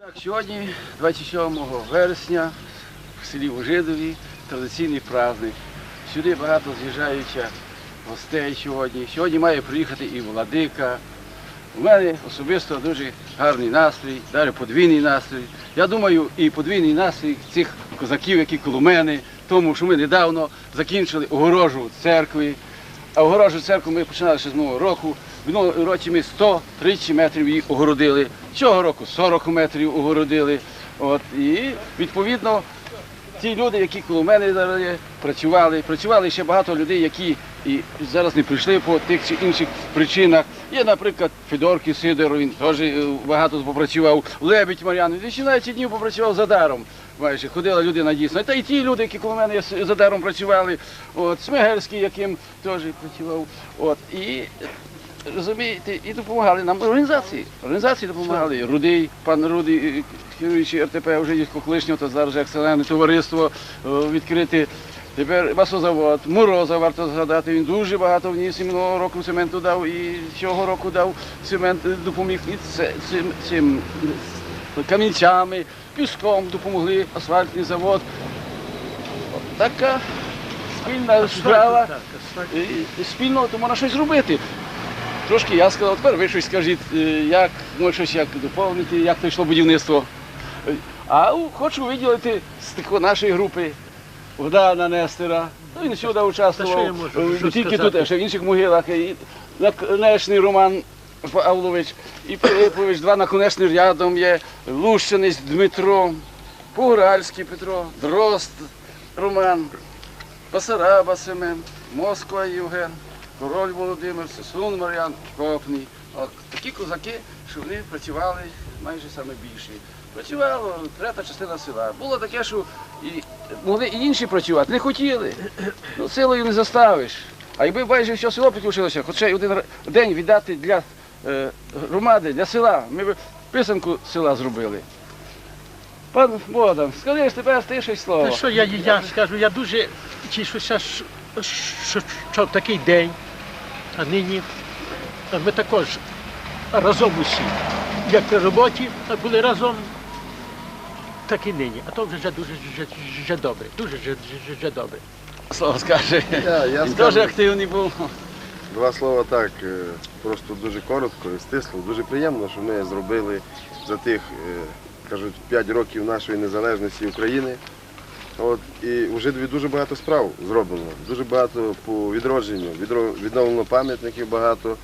Так, сьогодні, 27 вересня, в селі Ужидові, традиційний праздник. Сюди багато з'їжджаються гостей сьогодні. Сьогодні має приїхати і владика. У мене особисто дуже гарний настрій, навіть подвійний настрій. Я думаю, і подвійний настрій цих козаків, які коло мене, тому що ми недавно закінчили огорожу церкви. А огорожу церкву ми починали ще з нового року. В минулому році ми 130 метрів її огородили. Цього року 40 метрів огородили. От, і відповідно ті люди, які коло мене зараз є, працювали, працювали ще багато людей, які і зараз не прийшли по тих чи інших причинах. Є, наприклад, Федорки Сидоров, він теж е, багато попрацював, Лебідь Мар'ян, він 18 днів попрацював за даром. Майже ходила людина дійсно. Та й ті люди, які коло мене за даром працювали, от, Смигельський, яким теж працював. От, і розумієте, і допомагали нам організації. Організації допомагали. Рудий, пан Рудий, е, керуючий РТП, вже є колишнього, то зараз вже акціонерне товариство е, відкрите. Тепер масозавод, Мороза варто згадати, він дуже багато вніс і минулого року цементу дав, і цього року дав цемент, е, допоміг і цим, цим камінцями, піском допомогли, асфальтний завод. Така спільна справа. Спільно то можна щось зробити. Трошки я сказав, тепер ви щось скажіть, е, як може щось як доповнити, як то йшло будівництво. А хочу виділити з нашої групи Богдана Нестера. Ну, він сюди участвував, не тільки тут, а ще в інших могилах. І наконечний Роман Павлович, і Пилипович, два наконечні рядом є, Лущинець Дмитро, Погоральський Петро, Дрозд Роман, Басараба Семен, Москва Євген, Король Володимир, Сесун Мар'ян, Копний. От такі козаки, що вони працювали майже саме більше. Працювала третя частина села. Було таке, що і могли і інші працювати, не хотіли. Ну, силою не заставиш. А якби майже все село підключилося, хоча й один день віддати для е, громади, для села, ми б писанку села зробили. Пан Богдан, скажи тепер ти щось слово. Та що я, я скажу, я дуже тішуся, що, що, що в такий день, а нині ми також разом усі, як при роботі, були разом, так і нині. А то вже дуже, дуже, дуже добре, дуже, дуже, дуже добре. Слово скаже. Я, я Він скажу теж активний був. два слова так, е, просто дуже коротко і стисло. Дуже приємно, що ми зробили за тих, е, кажуть, 5 років нашої незалежності України. От, і у Жидові дуже багато справ зроблено. Дуже багато по відродженню. Відновлено пам'ятників багато.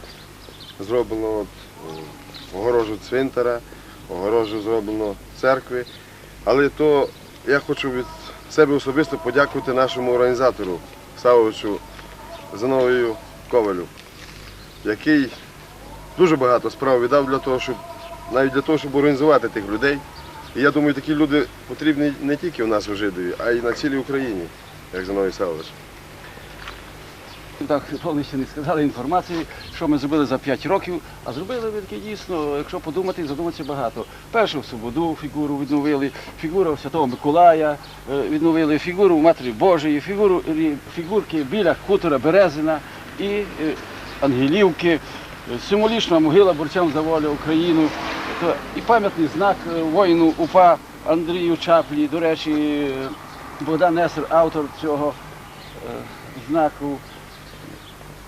Зроблено от, е, огорожу цвинтара, огорожу зроблено церкви. Але то я хочу від себе особисто подякувати нашому організатору Савовичу Зиновію Ковалю, який дуже багато справ віддав для того, щоб навіть для того, щоб організувати тих людей. І я думаю, такі люди потрібні не тільки у нас у Жидові, а й на цілій Україні, як Зиновій Савович. Так, повністю не сказали інформації, що ми зробили за 5 років, а зробили ми таке дійсно, якщо подумати, задуматися багато. Першу свободу фігуру відновили, фігуру Святого Миколая е, відновили, фігуру Матері Божої, фігуру, фігурки біля хутора Березина і е, Ангелівки, е, символічна могила борцям за волю Україну, і пам'ятний знак е, воїну УПА Андрію Чаплі, до речі, е, Богдан Несер, автор цього е, знаку.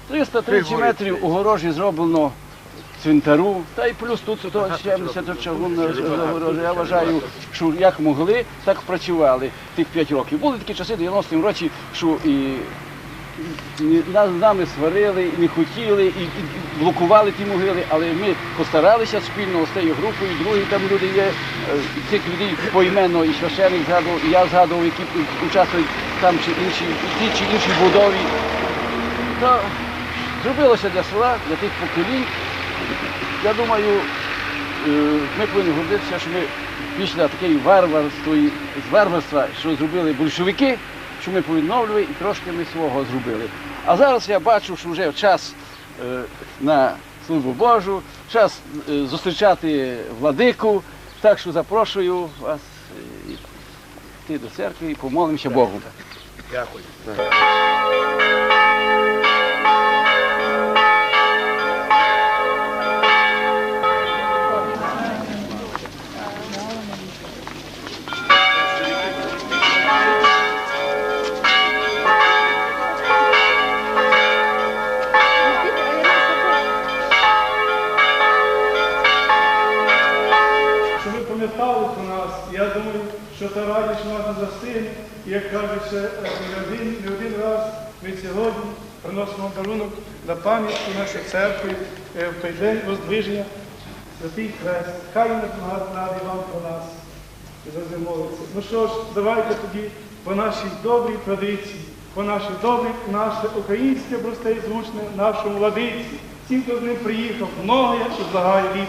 330 метрів огорожі зроблено цвинтару, та й плюс тут 170 чавунна огорожі. Я вважаю, що як могли, так працювали тих 5 років. Були такі часи, 90-м році, що і нас з нами сварили, не хотіли, і, і блокували ті могили, але ми постаралися спільно з тією групою, другі там люди є, е, цих людей поіменно і священик згадував, і я згадував, які участвують там чи інші, ті чи інші будові. То зробилося для села, для тих поколінь. Я думаю, е, ми повинні гордитися, що ми після такої варварства, з варварства, що зробили большевики, що ми повідновлювали і трошки ми свого зробили. А зараз я бачу, що вже час е, на службу Божу, час е, зустрічати владику. Так що запрошую вас е, йти до церкви і помолимося Богу. Дякую. Радість не застигне. І як е, не один, не один раз, ми сьогодні приносимо дарунок на пам'ять у нашої церкви е, в той день воздвиження Святий Хрест. Хай не нагадає вам про нас і завжди молиться. Ну що ж, давайте тоді по нашій добрій традиції, по нашій добрій, наше українське просте і звучне, нашому владиці. Всім, хто з ним приїхав, многоя і благає літ.